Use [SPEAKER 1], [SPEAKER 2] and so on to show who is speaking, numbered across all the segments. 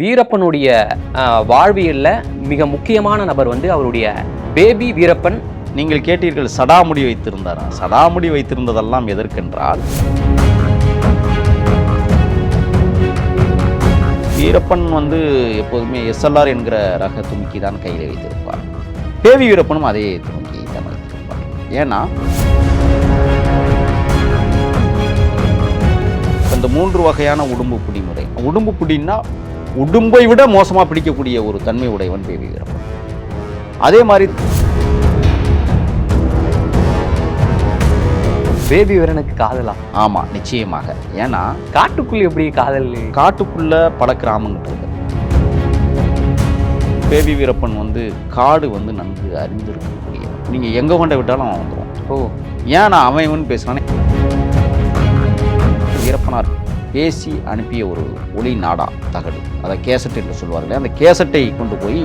[SPEAKER 1] வீரப்பனுடைய வாழ்வியலில் மிக முக்கியமான நபர் வந்து அவருடைய பேபி வீரப்பன்.
[SPEAKER 2] நீங்கள் கேட்டீர்கள் சடாமுடி வைத்திருந்தாரா? சடாமுடி வைத்திருந்ததெல்லாம் எதற்கென்றால் வீரப்பன் வந்து எப்போதுமே எஸ்எல்ஆர் என்கிற ரக துணிக்கி தான் கையில் வைத்திருப்பார். பேபி வீரப்பனும் அதே துணிக்கி தான் வைத்திருப்பார். ஏன்னா இந்த மூன்று வகையான உடும்பு பிடிமுறை. உடம்பு உடும்பு பிடின்னா உடும்பை விட மோசமாக பிடிக்கக்கூடிய ஒரு தன்மை உடையவன் பேவி வீரப்பன். அதே மாதிரி
[SPEAKER 1] பேபி வீரனுக்கு காதலா?
[SPEAKER 2] ஆமாம் நிச்சயமாக. ஏன்னா
[SPEAKER 1] காட்டுக்குள் எப்படி காதல்?
[SPEAKER 2] காட்டுக்குள்ள பல கிராமங்கள் இருக்கு. பேபி வீரப்பன் வந்து காடு வந்து நன்கு அறிந்திருக்கக்கூடியவன் நீங்கள் எங்கே கொண்ட விட்டாலும் அவன் வந்துடுவான்
[SPEAKER 1] ஓ.
[SPEAKER 2] ஏன் நான் அவன் இவன் பேசுனானே வீரப்பனார் பேசி அனுப்பிய ஒரு ஒளி நாடா தகடு. அதை கேசட் என்று சொல்வார்கள் அந்த கேசட்டை கொண்டு போய்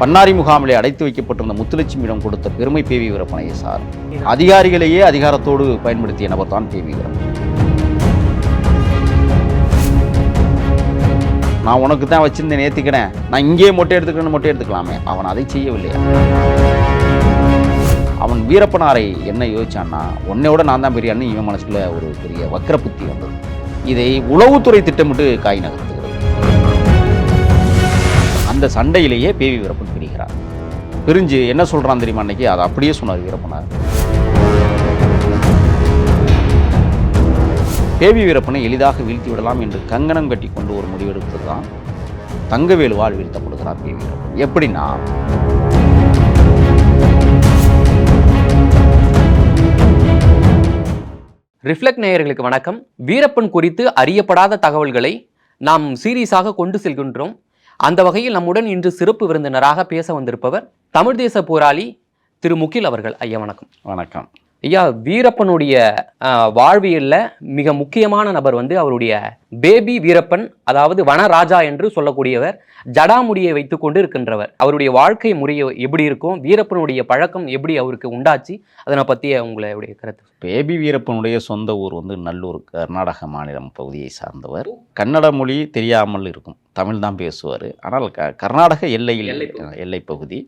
[SPEAKER 2] பன்னாரி முகாமிலே அடைத்து வைக்கப்பட்டிருந்த முத்துலட்சுமியிடம் கொடுத்த பெருமை பேவி வீரப்பனையை சார். அதிகாரிகளையே அதிகாரத்தோடு பயன்படுத்திய நபர் தான் பேவி வீரப்பன். நான் உனக்கு தான் வச்சிருந்தேன் ஏற்றிக்கிறேன் நான் இங்கேயே மொட்டை எடுத்துக்கிறேன்னு மொட்டை எடுத்துக்கலாமே. அவன் அதை செய்யவில்லையா அவன் வீரப்பனாரை என்ன யோசிச்சான்னா உன்னையோட நான் தான் பெரிய அண்ணன் இவன் மனசுக்குள்ள ஒரு பெரிய வக்கர புத்தி வந்தது. இதை உளவுத்துறை திட்டமிட்டு காய் நகர்த்துகிறது. அந்த சண்டையிலேயே பேவி வீரப்பன் பிரிகிறார் பிரிஞ்சு என்ன சொல்றான் தெரியுமா அன்னைக்கு? அதை அப்படியே சொன்னார் வீரப்பனார். பேவி வீரப்பனை எளிதாக வீழ்த்தி விடலாம் என்று கங்கணம் கட்டி கொண்டு ஒரு முடிவெடுப்பது தான் தங்கவேலுவால் வீழ்த்தப்படுகிறார் பேவி வீரப்பன். எப்படின்னா
[SPEAKER 1] ரிஃப்ளெக்ட் நேயர்களுக்கு வணக்கம். வீரப்பன் குறித்து அறியப்படாத தகவல்களை நாம் சீரியஸாக கொண்டு செல்கின்றோம். அந்த வகையில் நம்முடன் இன்று சிறப்பு விருந்தினராக பேச வந்திருப்பவர் தமிழ் தேச போராளி திரு முகில் அவர்கள். ஐயா வணக்கம்.
[SPEAKER 2] வணக்கம்.
[SPEAKER 1] ஐயா வீரப்பனுடைய வாழ்வியல்ல மிக முக்கியமான நபர் வந்து அவருடைய பேபி வீரப்பன் அதாவது வனராஜா என்று சொல்லக்கூடியவர் ஜடாமுடியை வைத்து கொண்டு இருக்கின்றவர். அவருடைய வாழ்க்கை முறை எப்படி இருக்கும் வீரப்பனுடைய பழக்கம் எப்படி அவருக்கு உண்டாச்சு அதனை பற்றிய உங்களுடைய கருத்து.
[SPEAKER 2] பேபி வீரப்பனுடைய சொந்த ஊர் வந்து நல்லூர் கர்நாடக மாநிலம் பகுதியை சார்ந்தவர். கன்னட மொழி தெரியாமல் இருக்கும் தமிழ் தான் பேசுவார். ஆனால் க கர்நாடக எல்லையில். எல்லை பகுதி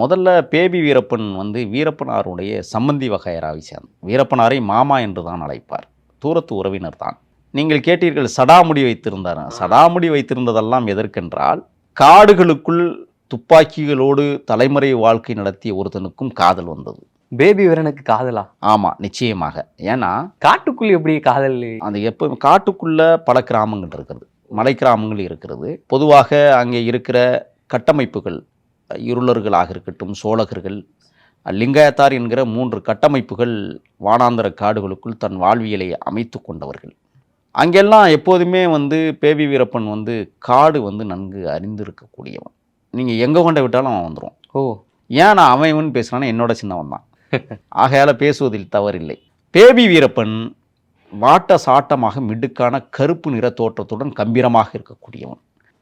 [SPEAKER 2] முதல்ல பேபி வீரப்பன் வந்து வீரப்பனாருடைய சம்பந்தி வகையராவை சேர்ந்த வீரப்பனாரை மாமா என்று தான் அழைப்பார். தூரத்து உறவினர் தான். நீங்கள் கேட்டீர்கள் சடாமுடி வைத்திருந்தார். சடாமுடி வைத்திருந்ததெல்லாம் எதற்கென்றால் காடுகளுக்குள் துப்பாக்கிகளோடு தலைமுறை வாழ்க்கை நடத்திய ஒருத்தனுக்கும் காதல் வந்தது.
[SPEAKER 1] பேபி வீரனுக்கு காதலா?
[SPEAKER 2] ஆமாம் நிச்சயமாக. ஏன்னா
[SPEAKER 1] காட்டுக்குள் எப்படி காதல்?
[SPEAKER 2] அந்த எப்போ காட்டுக்குள்ள பல கிராமங்கள் இருக்கிறது. மலை கிராமங்கள் இருக்கிறது. பொதுவாக அங்கே இருக்கிற கட்டமைப்புகள் இருளர்களாக இருக்கட்டும் சோழகர்கள் லிங்காயத்தார் என்கிற மூன்று கட்டமைப்புகள் வானாந்தர காடுகளுக்குள் தன் வாழ்வியலை அமைத்து கொண்டவர்கள். அங்கெல்லாம் எப்போதுமே வந்து பேபி வீரப்பன் வந்து காடு வந்து நன்கு அறிந்திருக்கக்கூடியவன். நீங்கள் எங்கே கொண்ட விட்டாலும் அவன் வந்துடுவான்
[SPEAKER 1] ஓ.
[SPEAKER 2] ஏன் நான் அவன் இவன் என்னோட சின்னவன் தான். ஆகையால பேசுவதில் தவறில்லை. பேபி வீரப்பன் வாட்ட சாட்டமாக மிடுக்கான கருப்பு நிற தோற்றத்துடன் கம்பீரமாக இருக்கக்கூடியவன்.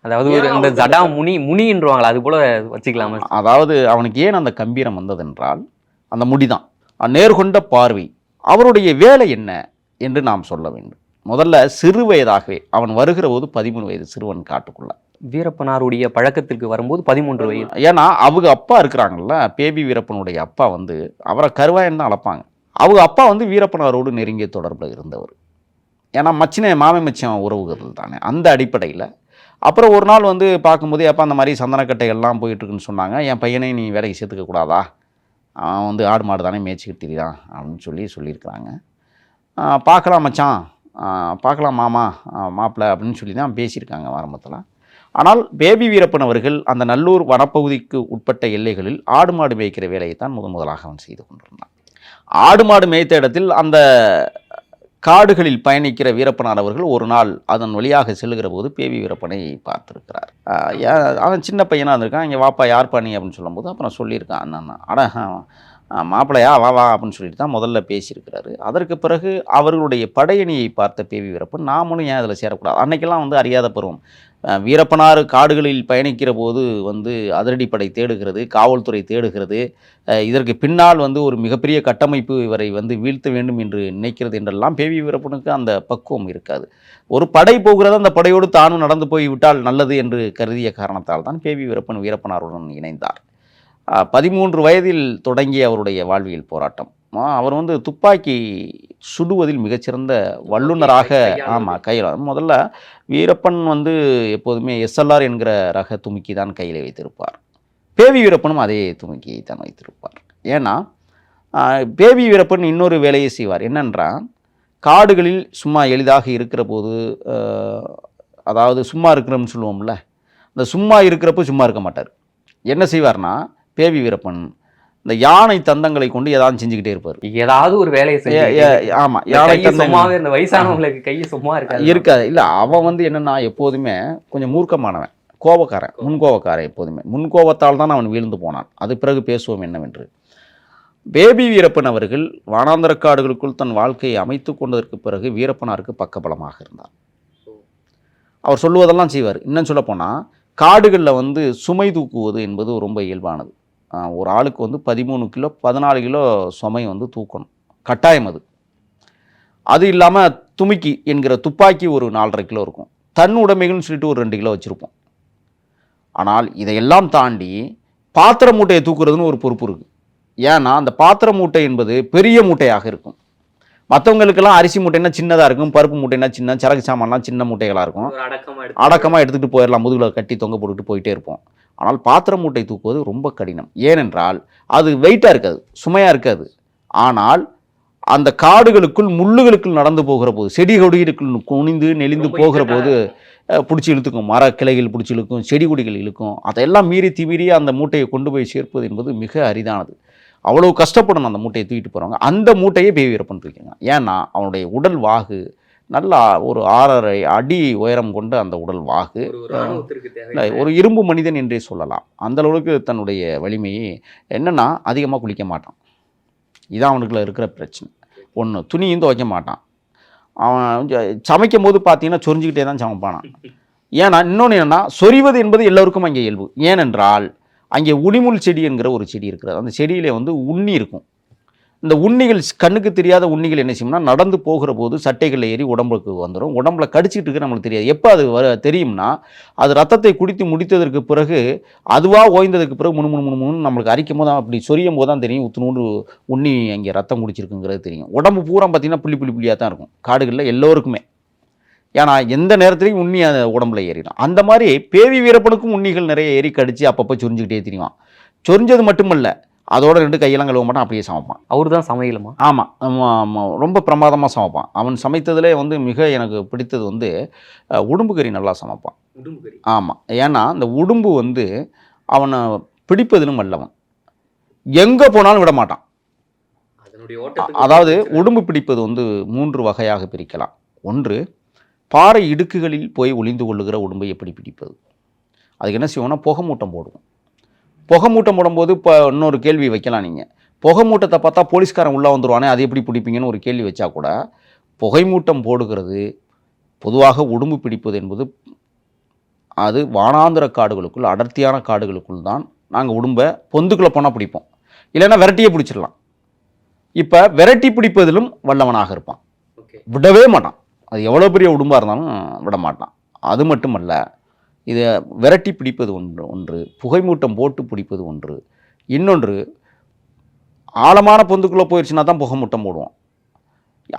[SPEAKER 1] அதாவது ஒரு இந்த ஜடா முனி முனின்றவாங்களா அது போல வச்சுக்கலாமா?
[SPEAKER 2] அதாவது அவனுக்கு ஏன் அந்த கம்பீரம் வந்ததென்றால் அந்த முடிதான். நேர்கொண்ட பார்வை. அவருடைய வேலை என்ன என்று நாம் சொல்ல வேண்டும். முதல்ல சிறு வயதாகவே அவன் வருகிற போது பதிமூணு வயது சிறுவன் காட்டுக்குள்ள.
[SPEAKER 1] வீரப்பனாருடைய பழக்கத்திற்கு வரும்போது பதிமூன்று வயது.
[SPEAKER 2] ஏன்னா அவங்க அப்பா இருக்கிறாங்கல்ல பேபி வீரப்பனுடைய அப்பா வந்து அவரை கருவாயன் தான் அழைப்பாங்க. அவங்க அப்பா வந்து வீரப்பனாரோடு நெருங்கிய தொடர்பில் இருந்தவர். ஏன்னா மச்சினை மாமை மச்சான் உறவுகள் தானே. அந்த அடிப்படையில் அப்புறம் ஒரு நாள் வந்து பார்க்கும்போது எப்போ அந்த மாதிரி சந்தனக்கட்டைகள்லாம் போயிட்டுருக்குன்னு சொன்னாங்க. என் பையனை நீ வேலைக்கு சேர்த்துக்க கூடாதா அவன் வந்து ஆடு மாடு தானே மேய்ச்சிக்கிட்டு தெரியுதான் அப்படின்னு சொல்லி சொல்லியிருக்கிறாங்க. பார்க்கலாம் மச்சான். பார்க்கலாம் மாமா மாப்பிள்ளை அப்படின்னு சொல்லி தான் பேசியிருக்காங்க ஆரம்பத்தில். ஆனால் பேபி வீரப்பன் அவர்கள் அந்த நல்லூர் வனப்பகுதிக்கு உட்பட்ட எல்லைகளில் ஆடு மாடு மேய்க்கிற வேலையை தான் முதன் முதலாக அவன் செய்து கொண்டிருந்தான். ஆடு மாடு மேய்த்த இடத்தில் அந்த காடுகளில் பயணிக்கிற வீரப்பனார் அவர்கள் ஒரு நாள் அதன் வழியாக செல்லுகிற போது பேவி வீரப்பனை பார்த்துருக்கிறார். அவன் சின்ன பையனாக இருந்திருக்கான். இங்கே வாப்பா யார் பண்ணி அப்படின்னு சொல்லும்போது அப்புறம் சொல்லியிருக்கான் அண்ணன் அட மாப்பிளையா வா வா அப்படின்னு சொல்லிட்டு தான் முதல்ல பேசியிருக்கிறாரு. அதற்கு பிறகு அவர்களுடைய படையணியை பார்த்த பேவி வீரப்பன் நாமளும் ஏன் அதில் சேரக்கூடாது? அன்னைக்கெல்லாம் வந்து அறியாத பருவம். அஹ் வீரப்பனார் காடுகளில் பயணிக்கிற போது வந்து அதிரடிப்படை தேடுகிறது காவல்துறை தேடுகிறது. இதற்கு பின்னால் வந்து ஒரு மிகப்பெரிய கட்டமைப்பு இவரை வந்து வீழ்த்த வேண்டும் என்று நினைக்கிறது என்றெல்லாம் பேவி வீரப்பனுக்கு அந்த பக்குவம் இருக்காது. ஒரு படை போகிறது அந்த படையோடு தானும் நடந்து போய் விட்டால் நல்லது என்று கருதிய காரணத்தால் தான் பேவி வீரப்பன் வீரப்பனாருடன் இணைந்தார். பதிமூன்று வயதில் தொடங்கிய அவருடைய வாழ்வியல் போராட்டம். அவர் வந்து துப்பாக்கி சுடுவதில் மிகச்சிறந்த வல்லுநராக. ஆமாம் கையில் முதல்ல வீரப்பன் வந்து எப்போதுமே எஸ்எல்ஆர் என்கிற ரக துமுக்கி தான் கையில் வைத்திருப்பார். பேவி வீரப்பனும் அதே துமுக்கியை தான் வைத்திருப்பார். ஏன்னா பேவி வீரப்பன் இன்னொரு வேலையை செய்வார். என்னென்றால் காடுகளில் சும்மா எளிதாக இருக்கிற போது அதாவது சும்மா இருக்கிறோம்னு சொல்லுவோம்ல அந்த சும்மா இருக்கிறப்போ சும்மா இருக்க மாட்டார். என்ன செய்வார்னா பேவி வீரப்பன் இந்த யானை தந்தங்களை கொண்டு ஏதாவது செஞ்சுக்கிட்டே இருப்பார்.
[SPEAKER 1] ஏதாவது ஒரு வேலையை
[SPEAKER 2] ஏ- ஏ-
[SPEAKER 1] செஞ்சு
[SPEAKER 2] ஆமா
[SPEAKER 1] இந்த
[SPEAKER 2] யானை
[SPEAKER 1] சும்மாவே இந்த வயசானவங்களுக்கு கை சும்மா இருக்காது.
[SPEAKER 2] இருக்காது. இல்லை அவன் வந்து என்னன்னா எப்போதுமே கொஞ்சம் மூர்க்கமானவன். கோபக்காரன் முன்கோபக்காரன் எப்போதுமே. முன்கோபத்தால் தான் அவன் வீழ்ந்து போனான். அது பிறகு பேசுவோம் என்னவென்று. பேபி வீரப்பன் அவர்கள் வானாந்தர காடுகளுக்குள் தன் வாழ்க்கையை அமைத்து கொண்டதற்கு பிறகு வீரப்பனாருக்கு பக்கபலமாக இருந்தார். அவர் சொல்லுவதெல்லாம் செய்வார். இன்னும் சொல்லப்போனால் காடுகளில் வந்து சுமை தூக்குவது என்பது ரொம்ப இயல்பானது. ஒரு ஆளுக்கு வந்து பதிமூணு கிலோ பதினாலு கிலோ சுமை வந்து தூக்கணும். கட்டாயம் அது. அது இல்லாமல் துமிக்கி என்கிற துப்பாக்கி ஒரு நாலரை கிலோ இருக்கும். தன் உடைமைகள்னு சொல்லிட்டு ஒரு ரெண்டு கிலோ வச்சுருப்போம். ஆனால் இதையெல்லாம் தாண்டி பாத்திர மூட்டையை தூக்குறதுன்னு ஒரு பொறுப்பு இருக்குது ஏன்னா அந்த பாத்திர மூட்டை என்பது பெரிய மூட்டையாக இருக்கும். மற்றவங்களுக்கெல்லாம் அரிசி மூட்டைன்னா சின்னதாக இருக்கும் பருப்பு மூட்டைன்னா சின்ன சரக்கு சாமான்லாம் சின்ன மூட்டைகளாக இருக்கும். அடக்கமாக எடுத்துகிட்டு போயிடலாம் முதுகில் கட்டி தொங்க போட்டுக்கிட்டு போயிட்டே இருப்போம். ஆனால் பாத்திர மூட்டை தூக்குவது ரொம்ப கடினம். ஏனென்றால் அது வெயிட்டாக இருக்காது சுமையாக இருக்காது. ஆனால் அந்த காடுகளுக்குள் முள்ளுகளுக்குள் நடந்து போகிற போது செடி கொடிகளுக்குள் குனிந்து நெளிந்து போகிற போது பிடிச்சி இழுத்துக்கும் மர கிளைகள் பிடிச்சி இழுக்கும் செடி கொடிகள் இழுக்கும் அதையெல்லாம் மீறி திமிரி அந்த மூட்டையை கொண்டு போய் சேர்ப்பது என்பது மிக அரிதானது. அவ்வளவு கஷ்டப்படணும் அந்த மூட்டையை தூக்கிட்டு போகிறவங்க அந்த மூட்டையை பேய் வீரப்பன் தூக்கிங்க ஏன்னா அவனுடைய உடல் வாகு நல்லா ஒரு ஆறரை அடி உயரம் கொண்ட அந்த உடல் வாகு.
[SPEAKER 1] ஒரு
[SPEAKER 2] இரும்பு மனிதன் என்றே சொல்லலாம். அந்த அளவுக்கு தன்னுடைய வலிமையை என்னன்னா அதிகமாக குளிக்க மாட்டான். இதான் அவனுக்குள்ள இருக்கிற பிரச்சனை. ஒன்று துணியும் துவைக்க மாட்டான். அவன் சமைக்கும் போது பார்த்தீங்கன்னா சொரிஞ்சுக்கிட்டே தான் சமைப்பானான். ஏன்னா இன்னொன்று என்னன்னா சொரிவது என்பது எல்லோருக்கும் அங்கே இயல்பு. ஏனென்றால் அங்கே உளிமுள் செடி என்கிற ஒரு செடி இருக்கிறது. அந்த செடியிலே வந்து உண்ணி இருக்கும். இந்த உண்ணிகள் கண்ணுக்கு தெரியாத உண்ணிகள் என்ன செய்யும்னா நடந்து போகிற போது சட்டைகளில் ஏறி உடம்புக்கு வந்துடும் உடம்புல கடிச்சிட்டு இருக்கு நம்மளுக்கு தெரியாது. எப்போ அது வர தெரியும்னா அது ரத்தத்தை குடித்து முடித்ததற்கு பிறகு அதுவாக ஓய்ந்ததுக்கு பிறகு முணு முணு முணு முணு நம்மளுக்கு அரிக்கும் போது தான் அப்படி சொரியும் போது தான் தெரியும் உத்துணூண்டு உண்ணி அங்கே ரத்தம் குடிச்சிருக்குங்கிறது தெரியும். உடம்பு பூரா பார்த்திங்கன்னா புள்ளி புள்ளி புள்ளியாக தான் இருக்கும். காடுகளில் எல்லோருக்குமே. ஏன்னா எந்த நேரத்துலையும் உண்ணி அந்த உடம்புல ஏறிடும். அந்த மாதிரி பேவி வீரப்பனுக்கும் உண்ணிகள் நிறைய ஏறி கடிச்சு அப்பப்போ சொரிஞ்சுக்கிட்டே தெரியும் சொரிஞ்சது மட்டுமல்ல அதோட ரெண்டு கையெல்லாம் கழுவ மாட்டான் அப்படியே சமைப்பான்.
[SPEAKER 1] அவரு தான் சமையலுமா?
[SPEAKER 2] ஆமாம் ரொம்ப பிரமாதமாக சமைப்பான். அவன் சமைத்ததிலே வந்து மிக எனக்கு பிடித்தது வந்து உடும்பு கறி நல்லா சமைப்பான். ஆமாம் ஏன்னா இந்த உடும்பு வந்து அவனை பிடிப்பதிலும் வல்லவன். எங்கே போனாலும் விட மாட்டான். அதாவது உடும்பு பிடிப்பது வந்து மூன்று வகையாக பிரிக்கலாம். ஒன்று பாறை இடுக்குகளில் போய் ஒளிந்து கொள்ளுகிற உடும்பை எப்படி பிடிப்பது? அதுக்கு என்ன செய்வோம்னா புகை மூட்டம் போடுவோம். புகை மூட்டம் போடும்போது இப்போ இன்னொரு கேள்வி வைக்கலாம் நீங்கள் புகை மூட்டத்தை பார்த்தா போலீஸ்காரன் உள்ளே வந்துருவானே அது எப்படி பிடிப்பீங்கன்னு ஒரு கேள்வி வச்சா கூட புகை மூட்டம் போடுகிறது பொதுவாக உடும்பு பிடிப்பது என்பது அது வானாந்திர காடுகளுக்குள் அடர்த்தியான காடுகளுக்குள் தான் நாங்கள் உடும்பை பொந்துக்குள்ளே போனால் பிடிப்போம். இல்லைன்னா விரட்டியே பிடிச்சிடலாம். இப்போ விரட்டி பிடிப்பதிலும் வல்லவனாக இருப்பான். விடவே மாட்டான். அது எவ்வளோ பெரிய உடும்பாக இருந்தாலும் விட மாட்டான் அது மட்டுமல்ல இதை விரட்டி பிடிப்பது ஒன்று ஒன்று புகைமூட்டம் போட்டு பிடிப்பது ஒன்று. இன்னொன்று ஆழமான பொந்துக்குள்ளே போயிடுச்சுன்னா தான் புகைமூட்டம் போடுவோம்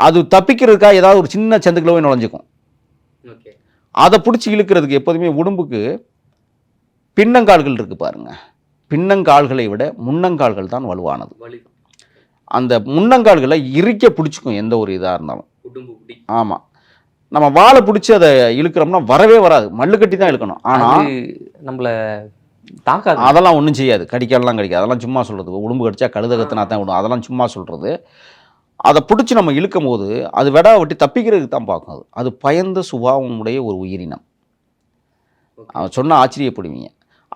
[SPEAKER 2] அது தப்பிக்கிறதுக்காக ஏதாவது ஒரு சின்ன சந்துக்குள்ள போய் நுழைஞ்சிக்கும். அதை பிடிச்சி இழுக்கிறதுக்கு எப்போதுமே உடம்புக்கு பின்னங்கால்கள் இருக்கு பாருங்க. பின்னங்கால்களை விட முன்னங்கால்கள் தான் வலுவானது. அந்த முன்னங்கால்களை இறுக்க பிடிச்சிக்கும் எந்த ஒரு இதாக இருந்தாலும். ஆமாம் நம்ம வாழை பிடிச்சி அதை இழுக்கிறோம்னா வரவே வராது. மல்லு கட்டி தான் இழுக்கணும். ஆனால்
[SPEAKER 1] நம்மள தாக்காது.
[SPEAKER 2] அதெல்லாம் ஒன்றும் செய்யாது. கடிக்கலாம் கடிக்காது. அதெல்லாம் சும்மா சொல்கிறது உடம்பு கடிச்சா கழுத கத்துனா தான் விடும். அதெல்லாம் சும்மா சொல்கிறது அதை பிடிச்சி நம்ம இழுக்கும் போது அது விடா விட்டு தப்பிக்கிறதுக்கு தான் பார்க்கும் அது. அது பயந்த சுபாவம் உடைய ஒரு உயிரினம். அவன் சொன்ன ஆச்சரியப்படுவீங்க.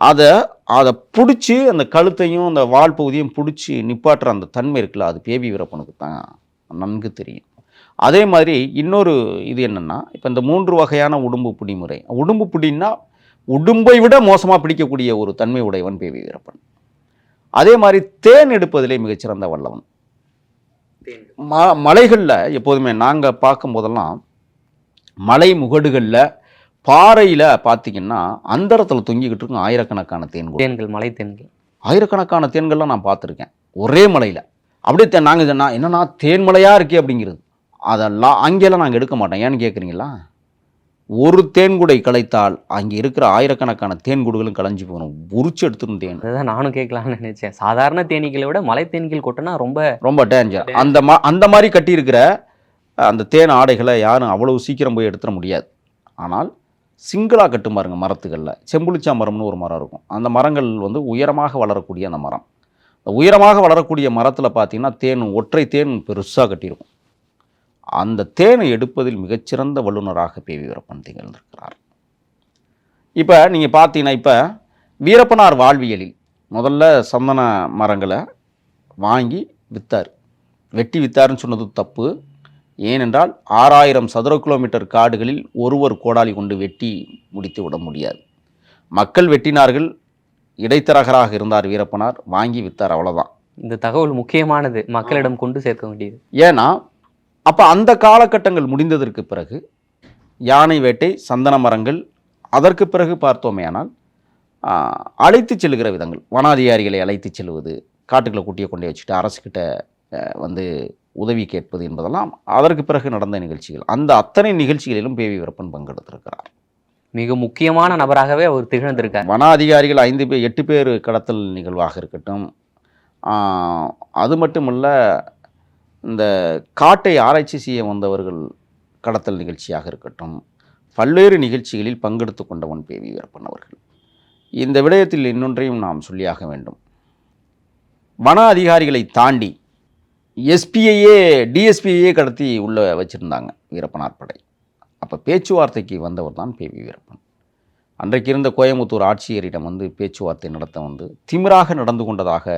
[SPEAKER 2] அதை அதை பிடிச்சி அந்த கழுத்தையும் அந்த வால் பகுதியும் பிடிச்சி நிப்பாட்டுற அந்த தன்மை இருக்குல்ல அது பேபி வீரப்பனுக்கு தான் நன்கு தெரியும். அதே மாதிரி இன்னொரு இது என்னென்னா இப்போ இந்த மூன்று வகையான உடும்பு பிடி முறை உடும்பு பிடின்னா உடும்பை விட மோசமாக பிடிக்கக்கூடிய ஒரு தன்மை உடையவன் பேபி வீரப்பன். அதே மாதிரி தேன் எடுப்பதிலே மிகச்சிறந்த வல்லவன். ம மலைகளில் எப்போதுமே நாங்கள் பார்க்கும்போதெல்லாம் மலை முகடுகளில் பாறையில் பார்த்தீங்கன்னா அந்தரத்தில் தொங்கிக்கிட்டு இருக்கும் ஆயிரக்கணக்கான தேன்கூடு
[SPEAKER 1] தேன்கள் மலை தேன்கள்.
[SPEAKER 2] ஆயிரக்கணக்கான தேன்கள்லாம் நான் பார்த்துருக்கேன். ஒரே மலையில். அப்படியே நாங்கள் நான் என்னன்னா தேன்மலையாக இருக்கே அப்படிங்கிறது. அதெல்லாம் அங்கெல்லாம் நாங்கள் எடுக்க மாட்டோம். ஏன்னு கேட்குறீங்களா ஒரு தேன்குடை களைத்தால் அங்கே இருக்கிற ஆயிரக்கணக்கான தேன்கூடுகளும் களைஞ்சு போகணும். உரிச்சு எடுத்துரும் தேன்.
[SPEAKER 1] அதுதான் நானும் கேட்கலாம்னு நினைச்சேன். சாதாரண தேனீக்களை விட மலை தேனீக்கள் கொட்டினா ரொம்ப
[SPEAKER 2] ரொம்ப டேஞ்சர் அந்த மா அந்த மாதிரி கட்டியிருக்கிற அந்த தேன் ஆடைகளை யாரும் அவ்வளவு சீக்கிரம் போய் எடுத்துட முடியாது. ஆனால் சிங்கிளாக கட்டும் பாருங்க மரத்துகளில் செம்புளிச்சா மரம்னு ஒரு மரம் இருக்கும். அந்த மரங்கள் வந்து உயரமாக வளரக்கூடிய அந்த மரம். உயரமாக வளரக்கூடிய மரத்தில் பார்த்தீங்கன்னா தேன் ஒற்றை தேன் பெருசாக கட்டியிருக்கும். அந்த தேனை எடுப்பதில் மிகச்சிறந்த வல்லுநராக பி வீரப்பன் திகழ்ந்திருக்கிறார். இப்போ நீங்கள் பார்த்தீங்கன்னா இப்போ வீரப்பனார் வாழ்வியலில் முதல்ல சந்தன மரங்களை வாங்கி வித்தார். வெட்டி வித்தாருன்னு சொன்னது தப்பு. ஏனென்றால் ஆறாயிரம் சதுர கிலோமீட்டர் காடுகளில் ஒருவர் கோடாலி கொண்டு வெட்டி முடித்து விட முடியாது. மக்கள் வெட்டினார்கள் இடைத்தரகராக இருந்தார் வீரப்பனார் வாங்கி வித்தார் அவ்வளோதான்
[SPEAKER 1] இந்த தகவல் முக்கியமானது மக்களிடம் கொண்டு சேர்க்க வேண்டியது.
[SPEAKER 2] ஏன்னா அப்போ அந்த காலகட்டங்கள் முடிந்ததற்கு பிறகு யானை வேட்டை சந்தன மரங்கள் அதற்கு பிறகு பார்த்தோமேயானால் அழைத்து செல்லுகிற விதங்கள். வனாதிகாரிகளை அழைத்து செல்வது காட்டுக்குள்ளே கூட்டியை கொண்டே வச்சுட்டு அரசுக்கிட்ட வந்து உதவி கேட்பது என்பதெல்லாம் அதற்கு பிறகு நடந்த நிகழ்ச்சிகள். அந்த அத்தனை நிகழ்ச்சிகளிலும் பேவி வீரப்பன் பங்கெடுத்திருக்கிறார்.
[SPEAKER 1] மிக முக்கியமான நபராகவே அவர் திகழ்ந்திருக்கார்.
[SPEAKER 2] வன அதிகாரிகள் ஐந்து பேர் எட்டு பேர் கடத்தல் நிகழ்வாக இருக்கட்டும் அது மட்டுமல்ல இந்த காட்டை ஆராய்ச்சி செய்ய வந்தவர்கள் கடத்தல் நிகழ்ச்சியாக இருக்கட்டும் பல்வேறு நிகழ்ச்சிகளில் பங்கெடுத்து கொண்டவன் பேவி வீரப்பன் அவர்கள். இந்த விடயத்தில் இன்னொன்றையும் நாம் சொல்லியாக வேண்டும். வன அதிகாரிகளை தாண்டி எஸ்பிஐயே டிஎஸ்பியையே கடத்தி உள்ளே வச்சுருந்தாங்க வீரப்பனார் படை அப்போ பேச்சுவார்த்தைக்கு வந்தவர் தான் பேவி வீரப்பன். அன்றைக்கு இருந்த கோயம்புத்தூர் ஆட்சியரிடம் வந்து பேச்சுவார்த்தை நடத்த வந்து திமிராக நடந்து கொண்டதாக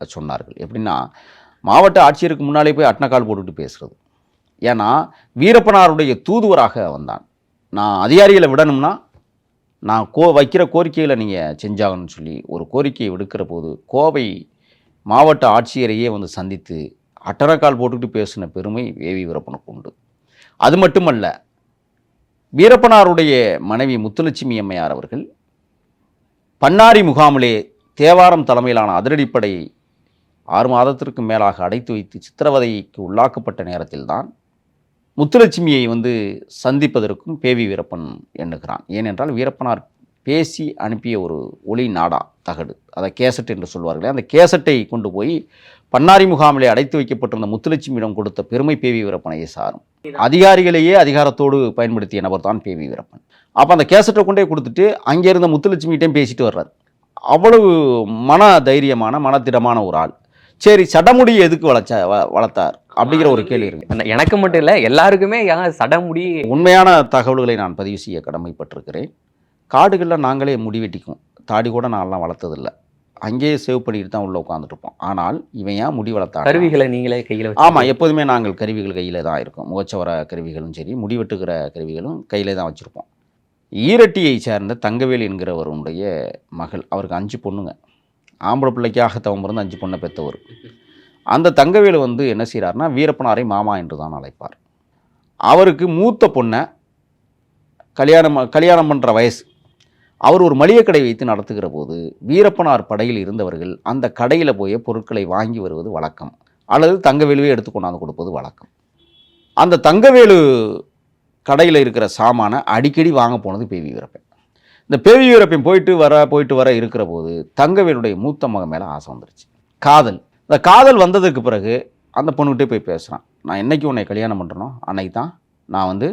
[SPEAKER 2] சொன்னார்கள். எப்படின்னா மாவட்ட ஆட்சியருக்கு முன்னாலே போய் அட்னக்கால் போட்டுட்டு பேசுகிறது ஏன்னா வீரப்பனாருடைய தூதுவராக வந்தான். நான் அதிகாரிகளை விடணும்னா நான் கோ வைக்கிற கோரிக்கைகளை நீங்கள் செஞ்சாகணும்னு சொல்லி ஒரு கோரிக்கையை விடுக்கிற போது கோவை மாவட்ட ஆட்சியரையே வந்து சந்தித்து அட்டனக்கால் போட்டுக்கிட்டு பேசின பெருமை வேவி வீரப்பனுக்கு உண்டு. அது மட்டுமல்ல வீரப்பனாருடைய மனைவி முத்துலட்சுமி அம்மையார் அவர்கள் பன்னாரி முகாமிலே தேவாரம் தலைமையிலான அதிரடிப்படை ஆறு மாதத்திற்கு மேலாக அடைத்து வைத்து சித்திரவதைக்கு உள்ளாக்கப்பட்ட நேரத்தில்தான் முத்துலட்சுமியை வந்து சந்திப்பதற்கும் பேவி வீரப்பன் எண்ணுகிறான். ஏனென்றால் வீரப்பனார் பேசி அனுப்பிய ஒரு ஒளி நாடா தகடு. அதை கேசட் என்று சொல்வார்களே அந்த கேசட்டை கொண்டு போய் பன்னாரி முகாமிலே அடைத்து வைக்கப்பட்டிருந்த முத்துலட்சுமியிடம் கொடுத்த பெருமை பேவி வீரப்பனையே சாரும். அதிகாரிகளையே அதிகாரத்தோடு பயன்படுத்திய நபர் தான் பேவி வீரப்பன். அப்போ அந்த கேசட்டை கொண்டே கொடுத்துட்டு அங்கே இருந்த முத்துலட்சுமிகிட்டையும் பேசிட்டு வர்றார். அவ்வளவு மன தைரியமான மனத்திடமான ஒரு ஆள். சரி சடமுடி எதுக்கு வளர்ச்ச வ- வளர்த்தார்? அப்படிங்கிற ஒரு கேள்வி இருக்கு.
[SPEAKER 1] எனக்கு மட்டும் இல்ல எல்லாருக்குமே ஏன் சடமுடி
[SPEAKER 2] உண்மையான தகவல்களை நான் பதிவு செய்ய கடமைப்பட்டிருக்கிறேன். காடுகளில் நாங்களே முடி வெட்டிக்குவோம். தாடி கூட நான்லாம் வளர்த்ததில்லை. அங்கேயே சேவ் பண்ணிட்டு தான் உள்ளே உட்காந்துட்டு இருப்போம். ஆனால் இவன் ஏன் முடி வளர்த்தா
[SPEAKER 1] கருவிகளை நீங்களே கையில
[SPEAKER 2] ஆமாம் எப்போதுமே நாங்கள் கருவிகள் கையில் தான் இருக்கும். முகச்சவர கருவிகளும் சரி முடி வெட்டுகிற கருவிகளும் கையிலே தான் வச்சுருப்போம். ஈரட்டியை சேர்ந்த தங்கவேல் என்கிறவருடைய மகள் அவருக்கு அஞ்சு பொண்ணுங்க. ஆம்பளை பிள்ளைக்காக தவம் அஞ்சு பொண்ணை பெற்றவர். அந்த தங்கவேலு வந்து என்ன செய்கிறார்னா வீரப்பனாரை மாமா என்று தான் அழைப்பார். அவருக்கு மூத்த பொண்ணை கல்யாணம் கல்யாணம் பண்ணுற வயசு. அவர் ஒரு மளிகை கடை வைத்து நடத்துகிற போது வீரப்பனார் படையில் இருந்தவர்கள் அந்த கடையில் போய் பொருட்களை வாங்கி வருவது வழக்கம். அல்லது தங்கவேலுவே எடுத்து கொண்டாந்து கொடுப்பது வழக்கம். அந்த தங்கவேலு கடையில் இருக்கிற சாமானை அடிக்கடி வாங்க போனது பேவி வீரப்பன். இந்த பேவி வீரப்பன் போயிட்டு வர போயிட்டு வர இருக்கிற போது தங்கவேலுடைய மூத்த மகன் மேலே ஆசை வந்துருச்சு. காதல். இந்த காதல் வந்ததுக்கு பிறகு அந்த பொண்ணுகிட்டே போய் பேசுகிறான் நான் என்னைக்கு உன்னை கல்யாணம் பண்ணுறனோ அன்னைக்கு தான் நான் வந்து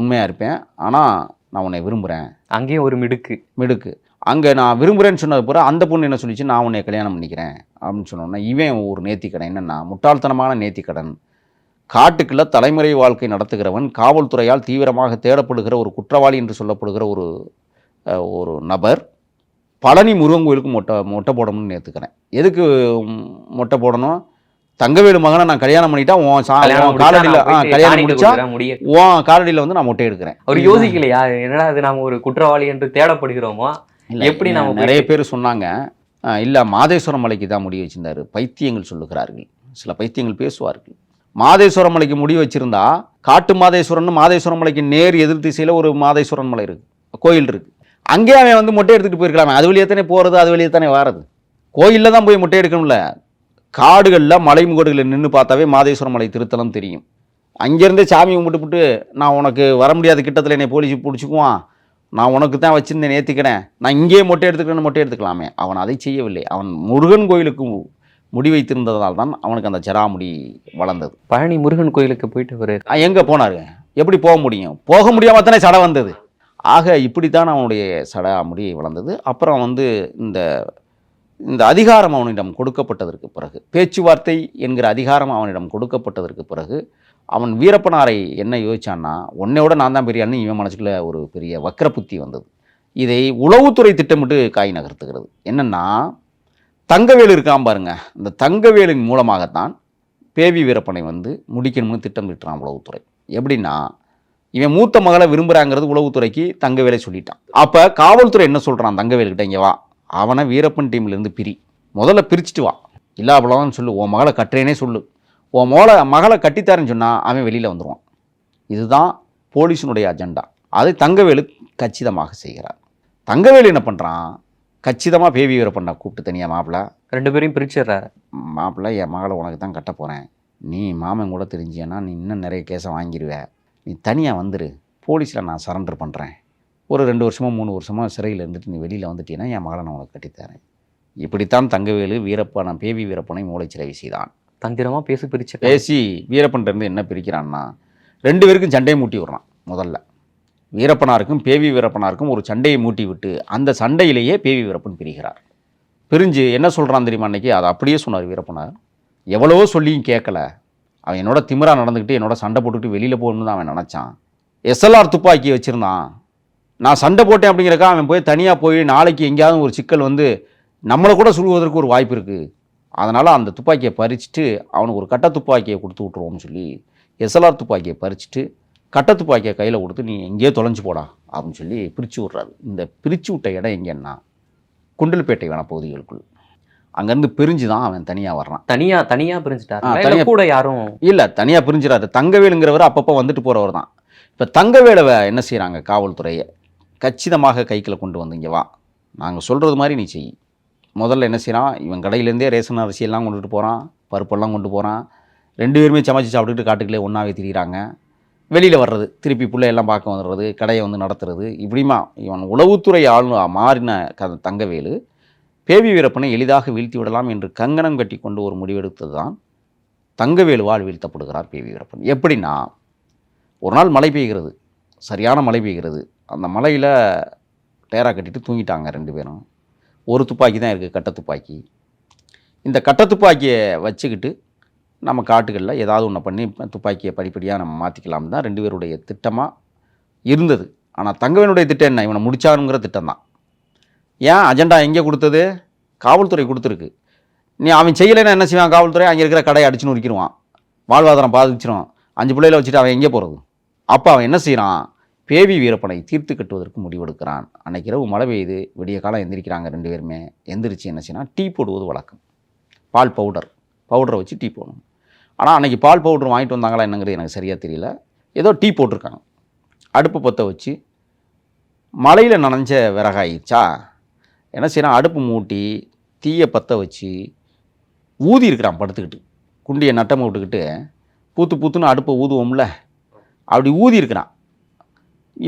[SPEAKER 2] உண்மையாக இருப்பேன். ஆனால் நான் உன்னை விரும்புகிறேன்
[SPEAKER 1] அங்கேயும் ஒரு மிடுக்கு.
[SPEAKER 2] மிடுக்கு. அங்கே நான் விரும்புகிறேன்னு சொன்னது பிறகு அந்த பொண்ணு என்ன சொல்லிச்சு? நான் உன்னை கல்யாணம் பண்ணிக்கிறேன் அப்படின்னு சொன்னோன்னா இவன் ஒரு நேர்த்திக்கடன். என்னென்னா முட்டாள்தனமான நேர்த்திக்கடன். காட்டுக்குள்ள தலைமுறை வாழ்க்கை நடத்துகிறவன் காவல்துறையால் தீவிரமாக தேடப்படுகிற ஒரு குற்றவாளி என்று சொல்லப்படுகிற ஒரு ஒரு நபர் பழனி முருகன் கோயிலுக்கு மொட்டை மொட்டை போடணும்னு ஏற்றுக்கிறேன் எதுக்கு மொட்டை போடணும்? தங்கவேலு மகனை நான் கல்யாணம் பண்ணிட்டா உன் காலடியில் கல்யாணம் முடிச்சா உன் காலடியில் வந்து நான் மொட்டை எடுக்கிறேன்.
[SPEAKER 1] அவர் யோசிக்கலையா? என்னடா அது நாம ஒரு குற்றவாளி என்று தேடப்படுகிறோமோ? எப்படி நாம
[SPEAKER 2] நிறைய பேர் சொன்னாங்க. இல்ல மாதேஸ்வரம் மலைக்கு தான் முடி வச்சிருந்தாரு. பைத்தியங்கள் சொல்லுகிறார்கள். சில பைத்தியங்கள் பேசுவார்கள். மாதேஸ்வரம் மலைக்கு முடி வச்சிருந்தா காட்டு மாதேஸ்வரன் மாதேஸ்வரம் மலைக்கு நேர் எதிர் திசையில ஒரு மாதேஸ்வரன் மலை இருக்கு. கோயில் இருக்கு. அங்கே அவன் வந்து மொட்டை எடுத்துட்டு போயிருக்கலாமே. அது வழியே தானே போறது அது வழியே தானே வாரது? கோயில்ல தான் போய் மொட்டை எடுக்கணும்ல. காடுகள்ல மலை முகடுகளில் நின்று பார்த்தாவே மாதேஸ்வரம் மலை திருத்தலம் தெரியும். அங்கேருந்தே சாமி கும்பிட்டுப்புட்டு நான் உனக்கு வர முடியாத கிட்டத்தில் என்னை போலீஸ் பிடிச்சிக்குவான். நான் உனக்கு தான் வச்சிருந்தேன் ஏற்றிக்கிறேன் நான் இங்கேயே மொட்டை எடுத்துக்கிறேன்னு மொட்டை எடுத்துக்கலாமே. அவன் அதை செய்யவில்லை. அவன் முருகன் கோயிலுக்கு முடி வைத்திருந்ததால் தான் அவனுக்கு அந்த ஜராமுடி வளர்ந்தது.
[SPEAKER 1] பழனி முருகன் கோயிலுக்கு போயிட்டு ஒரு
[SPEAKER 2] எங்கே போனாரு? எப்படி போக முடியும்? போக முடியாம தானே சடை வந்தது. ஆக இப்படித்தான் அவனுடைய சடா முடி வளர்ந்தது. அப்புறம் வந்து இந்த இந்த அதிகாரம் அவனிடம் கொடுக்கப்பட்டதற்கு பிறகு பேச்சுவார்த்தை என்கிற அதிகாரம் அவனிடம் கொடுக்கப்பட்டதற்கு பிறகு அவன் வீரப்பனாரை என்ன யோசிச்சான்னா உன்னையோட நான் தான் பெரிய அண்ணன் இவன் மனசுக்குள்ள ஒரு பெரிய வக்கர புத்தி வந்தது. இதை உளவுத்துறை திட்டமிட்டு காய் நகர்த்துகிறது. என்னென்னா தங்கவேலு இருக்கான் பாருங்க. இந்த தங்கவேலின் மூலமாகத்தான் பேவி வீரப்பனை வந்து முடிக்கணும்னு திட்டமிட்டான் உளவுத்துறை. எப்படின்னா இவன் மூத்த மகளை விரும்புகிறாங்கிறது உளவுத்துறைக்கு தங்கவேலை சொல்லிட்டான். அப்போ காவல்துறை என்ன சொல்கிறான் தங்கவேலுக்கிட்ட? இங்கே வா. அவனை வீரப்பன் டீம்லேருந்து பிரி. முதல்ல பிரிச்சுட்டு வா. இல்லா அவ்வளோதான் சொல்லு. உன் மகளை கட்டுறேனே சொல்லு. உன் மோளை மகளை கட்டித்தாருன்னு சொன்னால் அவன் வெளியில் வந்துடுவான் இதுதான் போலீஸினுடைய அஜெண்டா. அதை தங்கவேலு கச்சிதமாக செய்கிறார். தங்கவேலு என்ன பண்ணுறான் கச்சிதமாக பேவி வீரப்பண்ணை கூப்பிட்டு தனியாக மாப்பிள்ள
[SPEAKER 1] ரெண்டு பேரையும் பிரிச்சிடுறாரு.
[SPEAKER 2] மாப்பிள்ளை என் மகளை உனக்கு தான் கட்ட போகிறேன் நீ மாமன் கூட தெரிஞ்சியன்னா நீ இன்னும் நிறைய கேஸை வாங்கிடுவ நீ தனியாக வந்துரு. போலீஸில் நான் சரண்டர் பண்ணுறேன் ஒரு ரெண்டு வருஷமோ மூணு வருஷமோ சிறையில் இருந்துட்டு நீ வெளியில் வந்துட்டீன்னா என் மகளை நான் உனக்கு கட்டித்தரேன் இப்படித்தான் தங்கவேலு வீரப்பன பேவி வீரப்பனை மூளைச்சிறை செய்தான்.
[SPEAKER 1] தந்திரமா பேசி பிரிச்சு
[SPEAKER 2] பேசி வீரப்பன்ட்ட இருந்து என்ன பிரிக்கிறான்னா ரெண்டு பேருக்கும் சண்டையை மூட்டி விடுறான் முதல்ல. வீரப்பனாருக்கும் பேவி வீரப்பனாருக்கும் ஒரு சண்டையை மூட்டி விட்டு அந்த சண்டையிலேயே பேவி வீரப்பன் பிரிகிறார். பிரிஞ்சு என்ன சொல்கிறான் தெரியுமா அன்னைக்கு? அதை அப்படியே சொன்னார் வீரப்பனார். எவ்வளவோ சொல்லியும் கேட்கல. அவன் என்னோட திமிரா நடந்துக்கிட்டு என்னோட சண்டை போட்டுக்கிட்டு வெளியில் போகணும்னு தான் அவன் நினச்சான். எஸ்எல்ஆர் துப்பாக்கி வச்சுருந்தான். நான் சண்டை போட்டேன் அப்படிங்கிறக்கா அவன் போய் தனியாக போய் நாளைக்கு எங்கேயாவது ஒரு சிக்கல் வந்து நம்மளை கூட சுடுவதற்கு ஒரு வாய்ப்பு இருக்குது அதனால் அந்த துப்பாக்கியை பறிச்சுட்டு அவனுக்கு ஒரு கட்ட துப்பாக்கியை கொடுத்து விட்ருவோம்னு சொல்லி எஸ்எல்ஆர் துப்பாக்கியை பறிச்சுட்டு கட்ட துப்பாக்கியை கையில் கொடுத்து நீ எங்கேயோ தொலைஞ்சு போடா அப்படின்னு சொல்லி பிரித்து விட்றாரு. இந்த பிரித்து விட்ட இடம் எங்கேன்னா குண்டல்பேட்டை வன பகுதிகளுக்குள். அங்கேருந்து பிரிஞ்சு தான் அவன் தனியாக வர்றான்.
[SPEAKER 1] தனியா தனியா பிரிஞ்சுட்டாரு? கூட யாரும்?
[SPEAKER 2] இல்லை தனியாக பிரிஞ்சிடாரு தங்கவேலுங்கிறவர் அப்பப்போ வந்துட்டு போகிறவர் தான். இப்போ தங்கவேலுவை என்ன செய்கிறாங்க காவல்துறையை? கச்சிதமாக கைக்குள்ள கொண்டு வந்து இங்கே வா. நாங்கள் சொல்கிறது மாதிரி நீ செய். முதல்ல என்ன செய்கிறான் இவன் கடையிலேருந்தே ரேஷன் அரிசியெல்லாம் கொண்டுட்டு போகிறான் பருப்பெல்லாம் கொண்டு போகிறான் ரெண்டு பேருமே சமைச்சு சாப்பிட்டுட்டு காட்டுக்குள்ளே ஒன்றாவே திரிகிறாங்க வெளியில் வர்றது திருப்பி பிள்ளையெல்லாம் பார்க்க வந்துடுறது கடையை வந்து நடத்துறது. இப்படிமா இவன் உளவுத்துறை ஆளுநர் மாறின க தங்கவேலு பேபி வீரப்பனை எளிதாக வீழ்த்தி விடலாம் என்று கங்கணம் கட்டி கொண்டு ஒரு முடிவெடுத்தது தான் தங்கவேலுவால் வீழ்த்தப்படுகிறார் பேவி வீரப்பன். எப்படின்னா ஒரு நாள் மழை பெய்கிறது. சரியான மழை பெய்கிறது. அந்த மலையில் டேரா கட்டிட்டு தூங்கிட்டாங்க ரெண்டு பேரும். ஒரு துப்பாக்கி தான் இருக்குது கட்ட துப்பாக்கி. இந்த கட்ட துப்பாக்கியை வச்சுக்கிட்டு நம்ம காட்டுகளில் ஏதாவது ஒன்று பண்ணி துப்பாக்கியை படிப்படியாக நம்ம மாற்றிக்கலாம் தான் ரெண்டு பேருடைய திட்டமாக இருந்தது. ஆனால் தங்கவேனுடைய திட்டம் என்ன? இவனை முடிச்சானுங்கிற திட்டம் தான் ஏன் அஜெண்டா எங்கே கொடுத்தது? காவல்துறை கொடுத்துருக்கு. நீ அவன் செய்யலைன்னா என்ன செய்வான் காவல்துறை? அங்கே இருக்கிற கடையை அடிச்சு நொறுக்கிடுவான். வாழ்வாதாரம் பாதிச்சிரும். அஞ்சு பிள்ளைகளை வச்சுட்டு அவன் எங்கே போகிறது அப்போ அவன் என்ன செய்கிறான் பேவி வீரப்பனை தீர்த்து கட்டுவதற்கு முடிவெடுக்கிறான். அன்னைக்கு இரவு மழை பெய்யுது. விடிய காலம் எந்திரிக்கிறாங்க ரெண்டு பேருமே. எந்திரிச்சு என்ன செய்யணும் டீ போடுவது வழக்கம். பால் பவுடர் பவுடரை வச்சு டீ போடணும். ஆனால் அன்னைக்கு பால் பவுடர் வாங்கிட்டு வந்தாங்களா என்னங்கிறது எனக்கு சரியாக தெரியல. ஏதோ டீ போட்டிருக்காங்க. அடுப்பு பற்ற வச்சு மழையில் நனைஞ்ச விறகாயிடுச்சா என்ன செய்யறான் அடுப்பு மூட்டி தீயை பற்ற வச்சு ஊதி இருக்கிறான் படுத்துக்கிட்டு. குண்டியை நட்டம் விட்டுக்கிட்டு பூத்து பூத்துன்னு அடுப்பை ஊதுவோம்ல. அப்படி ஊதி இருக்கிறான்.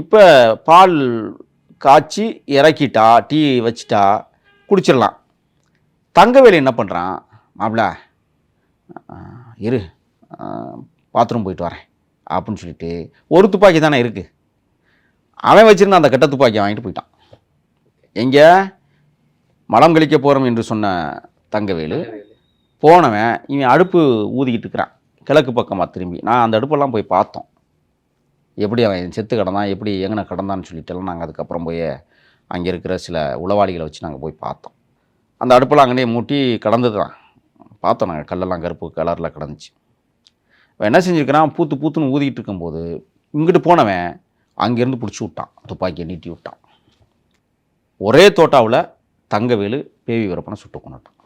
[SPEAKER 2] இப்போ பால் காய்ச்சி இறக்கிட்டா டீ வச்சிட்டா குடிச்சிடலாம். தங்கவேலு என்ன பண்ணுறான் மாப்பிள இரு பாத்ரூம் போயிட்டு வரேன் அப்படின்னு சொல்லிட்டு ஒரு துப்பாக்கி தானே இருக்குது அவன் வச்சிருந்த அந்த கெட்ட துப்பாக்கி வாங்கிட்டு போயிட்டான். எங்கே? மலம் கழிக்க போகிறோம் என்று சொன்ன தங்கவேலு போனவன் இவன் அடுப்பு ஊதிக்கிட்டு இருக்கிறான். கிழக்கு பக்கமாக திரும்பி. நான் அந்த அடுப்பெல்லாம் போய் பார்த்தோம். எப்படி அவன் செத்து கிடந்தான் எப்படி எங்கன கிடந்தான்னு சொல்லிட்டுலாம் நாங்கள் அதுக்கப்புறம் போய் அங்கே இருக்கிற சில உளவாளிகளை வச்சு நாங்கள் போய் பார்த்தோம். அந்த அடுப்பெல்லாம் அங்கேயே மூட்டி கடந்தது தான் பார்த்தோம் நாங்கள் கல்லெல்லாம் கருப்பு கலரில் கிடந்துச்சு. அவன் என்ன செஞ்சுருக்கிறான்? பூத்து பூத்துன்னு ஊதிக்கிட்டு இருக்கும்போது இங்கிட்டு போனவன் அங்கேருந்து பிடிச்சி விட்டான். துப்பாக்கியை நீட்டி விட்டான். ஒரே தோட்டாவில் தங்கவேலு பேவி வீரப்பனை சுட்டு கொண்டுட்டான்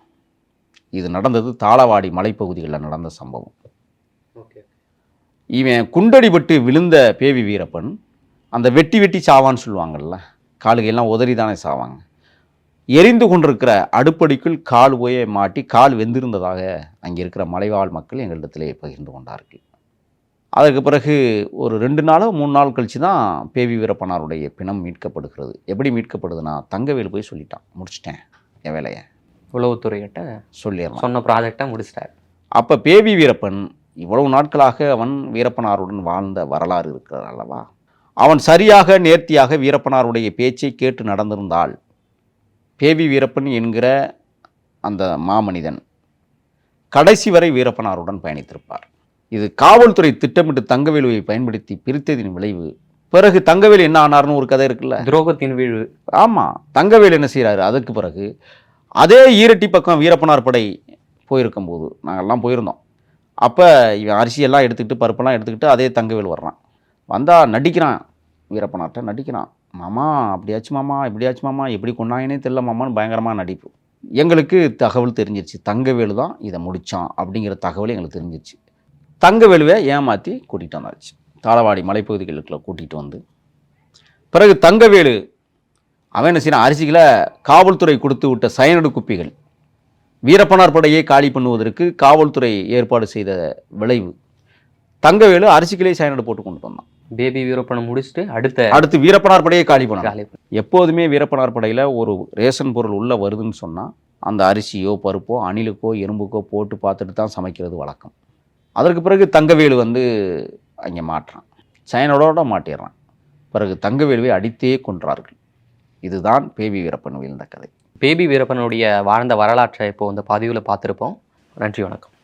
[SPEAKER 2] இது நடந்தது தாளவாடி மலைப்பகுதிகளில் நடந்த சம்பவம். இவன் குண்டடிபட்டு விழுந்த பேவி வீரப்பன் அந்த வெட்டி வெட்டி சாவான்னு சொல்லுவாங்கல்ல காலுகையெல்லாம் உதறி தானே சாவாங்க. எரிந்து கொண்டிருக்கிற அடுப்படிக்குள் கால் போய் மாட்டி கால் வெந்திருந்ததாக அங்கே இருக்கிற மலைவாழ் மக்கள் எங்களிடத்திலே பகிர்ந்து கொண்டார்கள். அதற்கு பிறகு ஒரு ரெண்டு நாளோ மூணு நாள் கழித்து தான் பேவி வீரப்பனாருடைய பிணம் மீட்கப்படுகிறது. எப்படி மீட்கப்படுதுன்னா தங்கவேலு போய் சொல்லிட்டான். முடிச்சிட்டேன் என் வேலையை.
[SPEAKER 1] உளவுத்துறையிட்ட
[SPEAKER 2] சொல்லிடலாம்.
[SPEAKER 1] சொன்ன ப்ராஜெக்டை முடிச்சிட்டாரு.
[SPEAKER 2] அப்போ பேவி வீரப்பன் இவ்வளவு நாட்களாக அவன் வீரப்பனாருடன் வாழ்ந்த வரலாறு இருக்கிறது அல்லவா? அவன் சரியாக நேர்த்தியாக வீரப்பனாருடைய பேச்சை கேட்டு நடந்திருந்தால் பேவி வீரப்பன் என்கிற அந்த மாமனிதன் கடைசி வரை வீரப்பனாருடன் பயணித்திருப்பார். இது காவல்துறை திட்டமிட்டு தங்கவேலுவை பயன்படுத்தி பிரித்ததின் விளைவு. பிறகு தங்கவேலு என்ன ஆனார்னு ஒரு கதை இருக்குல்ல?
[SPEAKER 1] துரோகத்தின் வீழ்வு.
[SPEAKER 2] ஆமாம் தங்கவேலு என்ன செய்கிறாரு அதுக்கு பிறகு அதே ஈரட்டி பக்கம் வீரப்பனார் படை போயிருக்கும்போது நாங்கள்லாம் போயிருந்தோம். அப்போ இவன் அரிசியெல்லாம் எடுத்துக்கிட்டு பருப்பெல்லாம் எடுத்துக்கிட்டு அதே தங்கவேலு வர்றான். வந்தால் நடிக்கிறான் வீரப்பனார்ட்ட நடிக்கிறான். மாமா அப்படியாச்சு மாமா இப்படியாச்சு மாமா எப்படி கொண்டாங்கன்னே தெரியல மாமான்னு பயங்கரமாக நடிப்பு. எங்களுக்கு தகவல் தெரிஞ்சிருச்சு. தங்கவேலு தான் இதை முடித்தான் அப்படிங்கிற தகவல் எங்களுக்கு தெரிஞ்சிருச்சு. தங்கவேலுவை ஏமாற்றி கூட்டிகிட்டு வந்தாச்சு. தாளவாடி மலைப்பகுதிகளுக்குள்ள கூட்டிகிட்டு வந்து பிறகு தங்கவேலு அவன் என்ன செய்யறான்? அரிசிகளை காவல்துறை கொடுத்து விட்ட சயனடு குப்பிகள் வீரப்பனார் படையை காலி பண்ணுவதற்கு காவல்துறை ஏற்பாடு செய்த விளைவு. தங்கவேலு அரிசிகளே சயனடு போட்டு கொண்டு வந்தான்.
[SPEAKER 1] பேபி வீரப்பனை முடிச்சுட்டு அடுத்த
[SPEAKER 2] அடுத்து வீரப்பனார் படையை காலி பண்ணான்.
[SPEAKER 1] காலை
[SPEAKER 2] எப்போதுமே வீரப்பனார் படையில் ஒரு ரேஷன் பொருள் உள்ளே வருதுன்னு சொன்னால் அந்த அரிசியோ பருப்போ அணிலுக்கோ எறும்புக்கோ போட்டு பார்த்துட்டு தான் சமைக்கிறது வழக்கம். அதற்கு பிறகு தங்கவேலு வந்து அங்கே மாட்டுறான் சயனோட மாட்டிடுறான். பிறகு தங்கவேலுவை அடித்தே கொன்றார்கள். இதுதான் பேபி வீரப்பன் வீழ்ந்த கதை.
[SPEAKER 1] பேபி வீரப்பனுடைய வாழ்ந்த வரலாற்றை இப்போ இந்த பதிவில் பார்த்துருப்போம். நன்றி வணக்கம்.